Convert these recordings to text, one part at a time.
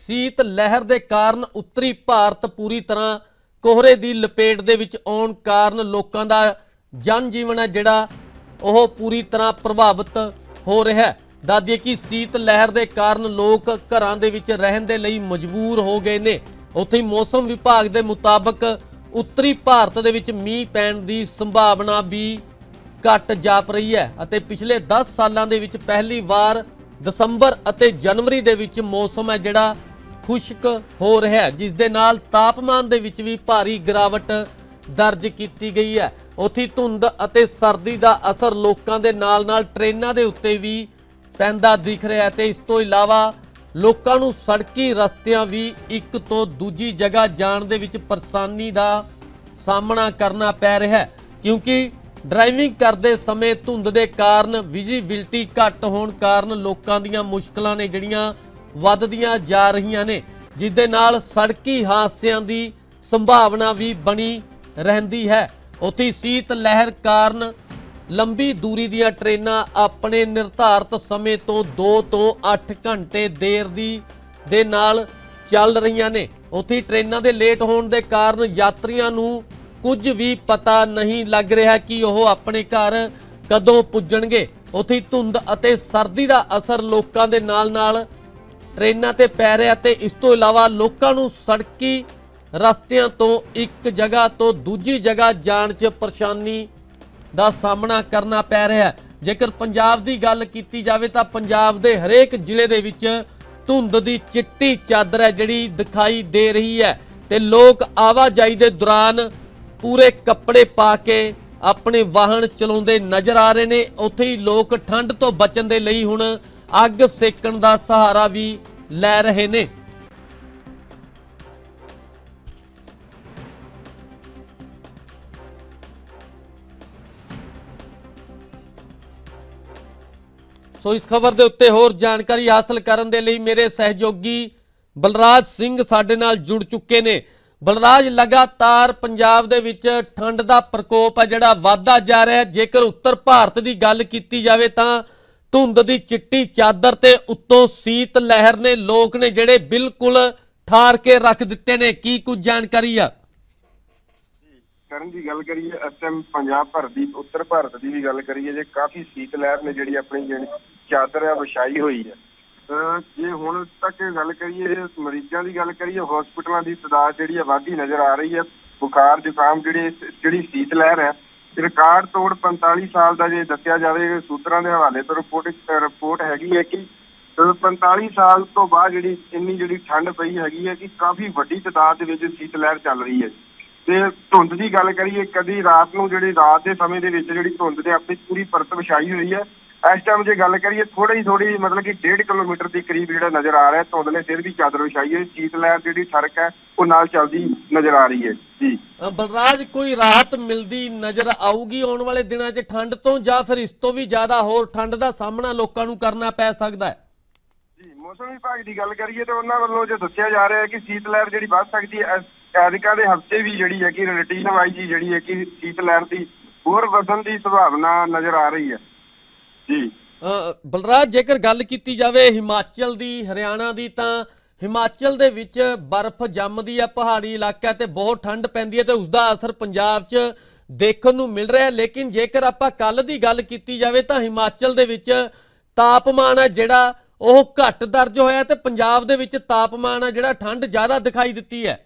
ਸੀਤ ਲਹਿਰ ਦੇ ਕਾਰਨ ਉੱਤਰੀ ਭਾਰਤ ਪੂਰੀ ਤਰ੍ਹਾਂ ਕੋਹਰੇ ਦੀ ਲਪੇਟ ਦੇ ਵਿੱਚ ਆਉਣ ਕਾਰਨ ਲੋਕਾਂ ਦਾ ਜਨ ਜੀਵਨ ਹੈ ਜਿਹੜਾ ਉਹ ਪੂਰੀ ਤਰ੍ਹਾਂ ਪ੍ਰਭਾਵਿਤ ਹੋ ਰਿਹਾ ਹੈ। ਦੱਸਦੀਏ ਕਿ ਸੀਤ ਲਹਿਰ ਦੇ ਕਾਰਨ ਲੋਕ ਘਰਾਂ ਦੇ ਵਿੱਚ ਰਹਿਣ ਦੇ ਲਈ ਮਜਬੂਰ ਹੋ ਗਏ ਨੇ। ਉੱਥੇ ਹੀ ਮੌਸਮ ਵਿਭਾਗ ਦੇ ਮੁਤਾਬਕ ਉੱਤਰੀ ਭਾਰਤ ਦੇ ਵਿੱਚ ਮੀਂਹ ਪੈਣ ਦੀ ਸੰਭਾਵਨਾ ਵੀ ਘਟ ਜਾਪ ਰਹੀ ਹੈ ਅਤੇ ਪਿਛਲੇ 10 ਸਾਲਾਂ ਦੇ ਵਿੱਚ ਪਹਿਲੀ ਵਾਰ ਦਸੰਬਰ ਅਤੇ ਜਨਵਰੀ ਦੇ ਵਿੱਚ ਮੌਸਮ ਹੈ ਜਿਹੜਾ ਖੁਸ਼ਕ ਹੋ ਰਿਹਾ ਹੈ, ਜਿਸ ਦੇ ਨਾਲ ਤਾਪਮਾਨ ਦੇ ਵਿੱਚ ਵੀ ਭਾਰੀ ਗਿਰਾਵਟ ਦਰਜ ਕੀਤੀ ਗਈ ਹੈ। ਉੱਥੇ ਧੁੰਦ ਅਤੇ ਸਰਦੀ ਦਾ ਅਸਰ ਲੋਕਾਂ ਦੇ ਨਾਲ-ਨਾਲ ਟ੍ਰੇਨਾਂ ਦੇ ਉੱਤੇ ਵੀ ਪੈਂਦਾ ਦਿਖ ਰਿਹਾ ਹੈ ਤੇ ਇਸ ਤੋਂ ਇਲਾਵਾ ਲੋਕਾਂ ਨੂੰ ਸੜਕੀ ਰਸਤਿਆਂ ਵੀ ਇੱਕ ਤੋਂ ਦੂਜੀ ਜਗ੍ਹਾ ਜਾਣ ਦੇ ਵਿੱਚ ਪਰੇਸ਼ਾਨੀ ਦਾ ਸਾਹਮਣਾ ਕਰਨਾ ਪੈ ਰਿਹਾ ਹੈ, ਕਿਉਂਕਿ ਡਰਾਈਵਿੰਗ ਕਰਦੇ ਸਮੇਂ ਧੁੰਦ ਦੇ ਕਾਰਨ ਵਿਜ਼ੀਬਿਲਟੀ ਘੱਟ ਹੋਣ ਕਾਰਨ ਲੋਕਾਂ ਦੀਆਂ ਮੁਸ਼ਕਲਾਂ ਨੇ ਜਿਹੜੀਆਂ ਵੱਧਦੀਆਂ ਜਾ ਰਹੀਆਂ ਨੇ ਜਿਸ ਦੇ ਨਾਲ ਸੜਕੀ ਹਾਦਸਿਆਂ ਦੀ ਸੰਭਾਵਨਾ ਵੀ ਬਣੀ ਰਹਿੰਦੀ ਹੈ। ਉੱਥੇ ਸੀਤ ਲਹਿਰ ਕਾਰਨ ਲੰਬੀ ਦੂਰੀ ਦੀਆਂ ਟ੍ਰੇਨਾਂ ਆਪਣੇ ਨਿਰਧਾਰਤ ਸਮੇਂ ਤੋਂ 2 ਤੋਂ 8 ਘੰਟੇ ਦੇਰ ਦੀ, ਦੇ ਨਾਲ ਚੱਲ ਰਹੀਆਂ ਨੇ। ਉੱਥੇ ਹੀ ਟ੍ਰੇਨਾਂ ਦੇ ਲੇਟ ਹੋਣ ਦੇ ਕਾਰਨ ਯਾਤਰੀਆਂ ਨੂੰ ਕੁਝ ਵੀ ਪਤਾ ਨਹੀਂ ਲੱਗ ਰਿਹਾ ਕਿ ਉਹ ਆਪਣੇ ਘਰ ਕਦੋਂ ਪੁੱਜਣਗੇ। ਉੱਥੇ ਧੁੰਦ ਅਤੇ ਸਰਦੀ ਦਾ ਅਸਰ ਲੋਕਾਂ ਦੇ ਨਾਲ-ਨਾਲ ਟ੍ਰੇਨਾਂ ਤੇ ਪੈ ਰਿਹਾ ਤੇ ਇਸ ਤੋਂ ਇਲਾਵਾ ਲੋਕਾਂ ਨੂੰ ਸੜਕੀ ਰਸਤਿਆਂ ਤੋਂ ਇੱਕ ਜਗ੍ਹਾ ਤੋਂ ਦੂਜੀ ਜਗ੍ਹਾ ਜਾਣ 'ਚ ਪਰੇਸ਼ਾਨੀ ਦਾ ਸਾਹਮਣਾ ਕਰਨਾ ਪੈ ਰਿਹਾ ਹੈ। ਜੇਕਰ ਪੰਜਾਬ ਦੀ ਗੱਲ ਕੀਤੀ ਜਾਵੇ ਤਾਂ ਪੰਜਾਬ ਦੇ ਹਰੇਕ ਜ਼ਿਲ੍ਹੇ ਦੇ ਵਿੱਚ ਧੁੰਦ ਦੀ ਚਿੱਟੀ ਚਾਦਰ ਹੈ ਜਿਹੜੀ ਦਿਖਾਈ ਦੇ ਰਹੀ ਹੈ ਤੇ ਲੋਕ ਆਵਾਜਾਈ ਦੇ ਦੌਰਾਨ ਪੂਰੇ ਕੱਪੜੇ ਪਾ ਕੇ ਆਪਣੇ ਵਾਹਨ ਚਲਾਉਂਦੇ ਨਜ਼ਰ ਆ ਰਹੇ ਨੇ। ਉੱਥੇ ਹੀ ਲੋਕ ਠੰਡ ਤੋਂ ਬਚਣ ਦੇ ਲਈ ਹੁਣ ਅੱਗ ਸੇਕਣ ਦਾ ਸਹਾਰਾ ਵੀ ਲੈ ਰਹੇ ਨੇ। ਸੋ ਇਸ ਖਬਰ ਦੇ ਉੱਤੇ ਹੋਰ ਜਾਣਕਾਰੀ ਹਾਸਲ ਕਰਨ ਦੇ ਲਈ ਮੇਰੇ ਸਹਿਯੋਗੀ ਬਲਰਾਜ ਸਿੰਘ ਸਾਡੇ ਨਾਲ ਜੁੜ ਚੁੱਕੇ ਨੇ। ਬਲਰਾਜ, ਲਗਾਤਾਰ ਪੰਜਾਬ ਦੇ ਵਿੱਚ ਠੰਡ ਦਾ ਪ੍ਰਕੋਪ ਹੈ, ਜਿਹੜਾ ਵਧਦਾ ਜਾ ਰਿਹਾ ਹੈ। ਜੇਕਰ ਉੱਤਰ ਭਾਰਤ ਦੀ ਗੱਲ ਕੀਤੀ ਜਾਵੇ ਤਾਂ ਧੁੰਦ ਦੀ ਚਿੱਟੀ ਚਾਦਰ ਤੇ ਉੱਤੋਂ ਸੀਤ ਲਹਿਰ ਨੇ ਲੋਕ ਨੇ ਜਿਹੜੇ ਬਿਲਕੁਲ ਠਾਰ ਕੇ ਰੱਖ ਦਿੱਤੇ ਨੇ। ਕੀ ਕੁਝ ਜਾਣਕਾਰੀ ਆ? ਕਰਨ ਦੀ ਗੱਲ ਕਰੀਏ ਇਸ ਪੰਜਾਬ ਭਰ ਦੀ, ਉੱਤਰ ਭਾਰਤ ਦੀ ਵੀ ਗੱਲ ਕਰੀਏ, ਜੇ ਕਾਫੀ ਸੀਤ ਲਹਿਰ ਨੇ ਜਿਹੜੀ ਆਪਣੀ ਜਿਹੜੀ ਚਾਦਰ ਆ, ਵਿਛਾਈ ਹੋਈ ਹੈ ਅਹ ਜੇ ਹੁਣ ਤੱਕ ਗੱਲ ਕਰੀਏ, ਮਰੀਜ਼ਾਂ ਦੀ ਗੱਲ ਕਰੀਏ ਹਸਪੀਟਲਾਂ ਦੀ ਤਾਦਾਦ ਜਿਹੜੀ ਹੈ ਵਾਧੀ ਨਜ਼ਰ ਆ ਰਹੀ ਹੈ ਬੁਖਾਰ, ਜ਼ੁਕਾਮ ਜਿਹੜੇ, ਜਿਹੜੀ ਸੀਤ ਲਹਿਰ ਹੈ ਰਿਕਾਰਡ ਤੋੜ 45 ਸਾਲ ਦਾ ਜੇ ਦੱਸਿਆ ਜਾਵੇ, ਸੂਤਰਾਂ ਦੇ ਹਵਾਲੇ ਤੋਂ ਰਿਪੋਰਟ ਰਿਪੋਰਟ ਹੈਗੀ ਹੈ ਕਿ ਅਹ 45 ਸਾਲ ਤੋਂ ਬਾਅਦ ਜਿਹੜੀ ਇੰਨੀ ਜਿਹੜੀ ਠੰਡ ਪਈ ਹੈਗੀ ਹੈ ਕਿ ਕਾਫੀ ਵੱਡੀ ਤਾਦਾਦ ਦੇ ਵਿੱਚ ਸੀਤ ਲਹਿਰ ਚੱਲ ਰਹੀ ਹੈ। ਤੇ ਧੁੰਦ ਦੀ ਗੱਲ ਕਰੀਏ, ਕਦੀ ਰਾਤ ਨੂੰ ਜਿਹੜੀ ਰਾਤ ਦੇ ਸਮੇਂ ਦੇ ਵਿੱਚ ਜਿਹੜੀ ਧੁੰਦ ਦੇ ਆਪਣੀ ਪੂਰੀ ਪਰਤ ਵਿਛਾਈ ਹੋਈ ਹੈ ਇਸ ਟਾਈਮ ਜੇ ਗੱਲ ਕਰੀਏ ਥੋੜੀ ਥੋੜੀ ਮਤਲਬ ਕਿ 1.5 ਕਿਲੋਮੀਟਰ ਦੇ ਕਰੀਬ ਜਿਹੜਾ ਨਜ਼ਰ ਆ ਰਿਹਾ ਧੁੰਦ ਨੇ ਫਿਰ ਵੀ ਚਾਦਰ ਵਿਛਾਈ ਹੈ। ਸੀਤ ਲਹਿਰ ਜਿਹੜੀ ਸੜਕ ਹੈ ਉਹ ਨਾਲ ਚੱਲਦੀ ਨਜ਼ਰ ਆ ਰਹੀ ਹੈ। ਜੀ। ਬਲਰਾਜ ਕੋਈ ਰਾਹਤ ਮਿਲਦੀ ਨਜ਼ਰ ਆਊਗੀ ਆਉਣ ਵਾਲੇ ਦਿਨਾਂ 'ਚ ਠੰਡ ਤੋਂ ਜਾਂ ਫਿਰ ਇਸ ਤੋਂ ਵੀ ਜ਼ਿਆਦਾ ਹੋਰ ਠੰਡ ਦਾ ਸਾਹਮਣਾ ਲੋਕਾਂ ਨੂੰ ਕਰਨਾ ਪੈ ਸਕਦਾ ਹੈ? ਜੀ ਮੌਸਮ ਵਿਭਾਗ ਦੀ ਗੱਲ ਕਰੀਏ ਤਾਂ ਉਹਨਾਂ ਵੱਲੋਂ ਜੋ ਦੱਸਿਆ ਜਾ ਰਿਹਾ ਹੈ ਕਿ ਸੀਤ ਲਹਿਰ ਜਿਹੜੀ ਵੱਧ ਸਕਦੀ ਹੈ ਐਰਿਕਾ ਦੇ ਹਫ਼ਤੇ ਵੀ ਜਿਹੜੀ ਹੈ ਕਿ ਰੁਟੀਨ ਵਾਈਜ਼ ਜਿਹੜੀ ਹੈ ਕਿ ਸੀਤ ਲਹਿਰ ਦੀ ਹੋਰ ਵਧਣ ਦੀ ਸੰਭਾਵਨਾ ਨਜ਼ਰ ਆ ਰਹੀ ਹੈ। ਜੀ। ਬਲਰਾਜ, ਜੇਕਰ ਗੱਲ ਕੀਤੀ ਜਾਵੇ ਹਿਮਾਚਲ ਦੀ, ਹਰਿਆਣਾ ਦੀ, ਤਾਂ ਹਿਮਾਚਲ ਦੇ ਵਿੱਚ ਬਰਫ਼ ਜੰਮਦੀ ਹੈ ਪਹਾੜੀ ਇਲਾਕਾ ਤੇ ਬਹੁਤ ਠੰਡ ਪੈਂਦੀ ਹੈ ਤੇ ਉਸ ਦਾ ਅਸਰ ਪੰਜਾਬ 'ਚ ਦੇਖਣ ਨੂੰ ਮਿਲ ਰਿਹਾ। ਲੇਕਿਨ ਜੇਕਰ ਆਪਾਂ ਕੱਲ ਦੀ ਗੱਲ ਕੀਤੀ ਜਾਵੇ ਤਾਂ ਹਿਮਾਚਲ ਦੇ ਵਿੱਚ ਤਾਪਮਾਨ ਹੈ ਜਿਹੜਾ, ਉਹ ਘੱਟ ਦਰਜ ਹੋਇਆ ਤੇ ਪੰਜਾਬ ਦੇ ਵਿੱਚ ਤਾਪਮਾਨ ਹੈ ਜਿਹੜਾ ਠੰਡ ਜ਼ਿਆਦਾ ਦਿਖਾਈ ਦਿੱਤੀ ਹੈ।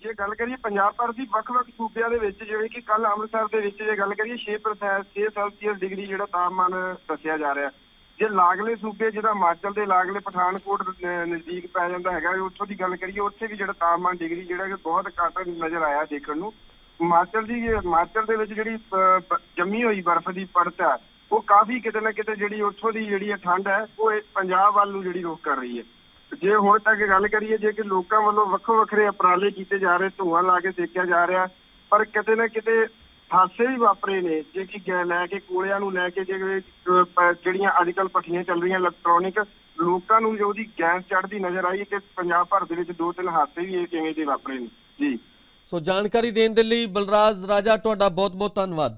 ਜੇ ਗੱਲ ਕਰੀਏ ਪੰਜਾਬ ਭਰ ਦੀ, ਵੱਖ-ਵੱਖ ਸੂਬਿਆਂ ਦੇ ਵਿੱਚ ਜਿਵੇਂ ਕਿ ਕੱਲ ਅੰਮ੍ਰਿਤਸਰ ਦੇ ਵਿੱਚ ਜੇ ਗੱਲ ਕਰੀਏ 6% 6 ਸੈਲਸੀਅਸ ਡਿਗਰੀ ਜਿਹੜਾ ਤਾਪਮਾਨ ਦੱਸਿਆ ਜਾ ਰਿਹਾ। ਜੇ ਲਾਗਲੇ ਸੂਬੇ ਜਿਹਦਾ ਹਿਮਾਚਲ ਦੇ ਲਾਗਲੇ ਪਠਾਨਕੋਟ ਨਜ਼ਦੀਕ ਪੈ ਜਾਂਦਾ ਹੈਗਾ ਉੱਥੋਂ ਦੀ ਗੱਲ ਕਰੀਏ ਉੱਥੇ ਵੀ ਜਿਹੜਾ ਤਾਪਮਾਨ ਡਿਗਰੀ ਜਿਹੜਾ ਕਿ ਬਹੁਤ ਘੱਟ ਨਜ਼ਰ ਆਇਆ ਦੇਖਣ ਨੂੰ। ਹਿਮਾਚਲ ਦੀ, ਹਿਮਾਚਲ ਦੇ ਵਿੱਚ ਜਿਹੜੀ ਜੰਮੀ ਹੋਈ ਬਰਫ਼ ਦੀ ਪਰਤ ਹੈ ਉਹ ਕਾਫੀ ਕਿਤੇ ਨਾ ਕਿਤੇ ਜਿਹੜੀ ਉੱਥੋਂ ਦੀ ਜਿਹੜੀ ਇਹ ਠੰਡ ਹੈ, ਉਹ ਇਹ ਪੰਜਾਬ ਵੱਲ ਨੂੰ ਜਿਹੜੀ ਰੋਕ ਕਰ ਰਹੀ ਹੈ। ਜੇ ਹੁਣ ਤੱਕ ਗੱਲ ਕਰੀਏ, ਜੇ ਕਿ ਲੋਕਾਂ ਵੱਲੋਂ ਵੱਖੋ ਵੱਖਰੇ ਉਪਰਾਲੇ ਕੀਤੇ ਜਾ ਰਹੇ, ਧੂਆਂ ਲਾ ਕੇ ਦੇਖਿਆ ਜਾ ਰਿਹਾ, ਪਰ ਕਿਤੇ ਨਾ ਕਿਤੇ ਹਾਸੇ ਵੀ ਵਾਪਰੇ ਨੇ, ਜੇ ਕਿ ਗੈ- ਲੈ ਕੇ ਕੋਲਿਆਂ ਨੂੰ ਲੈ ਕੇ ਜਿਹੜੇ ਜਿਹੜੀਆਂ ਅੱਜ ਕੱਲ ਪੱਠੀਆਂ ਚੱਲ ਰਹੀਆਂ ਇਲੈਕਟ੍ਰੋਨਿਕ ਲੋਕਾਂ ਨੂੰ ਜੋ ਉਹਦੀ ਗੈਸ ਚੜ੍ਹਦੀ ਨਜ਼ਰ ਆਈ ਕਿ ਪੰਜਾਬ ਭਰ ਦੇ ਵਿੱਚ ਦੋ ਤਿੰਨ ਹਾਸੇ ਵੀ ਇਹ ਕਿਵੇਂ ਦੇ ਵਾਪਰੇ ਨੇ। ਜੀ। ਸੋ ਜਾਣਕਾਰੀ ਦੇਣ ਦੇ ਲਈ ਬਲਰਾਜ ਰਾਜਾ, ਤੁਹਾਡਾ ਬਹੁਤ ਬਹੁਤ ਧੰਨਵਾਦ।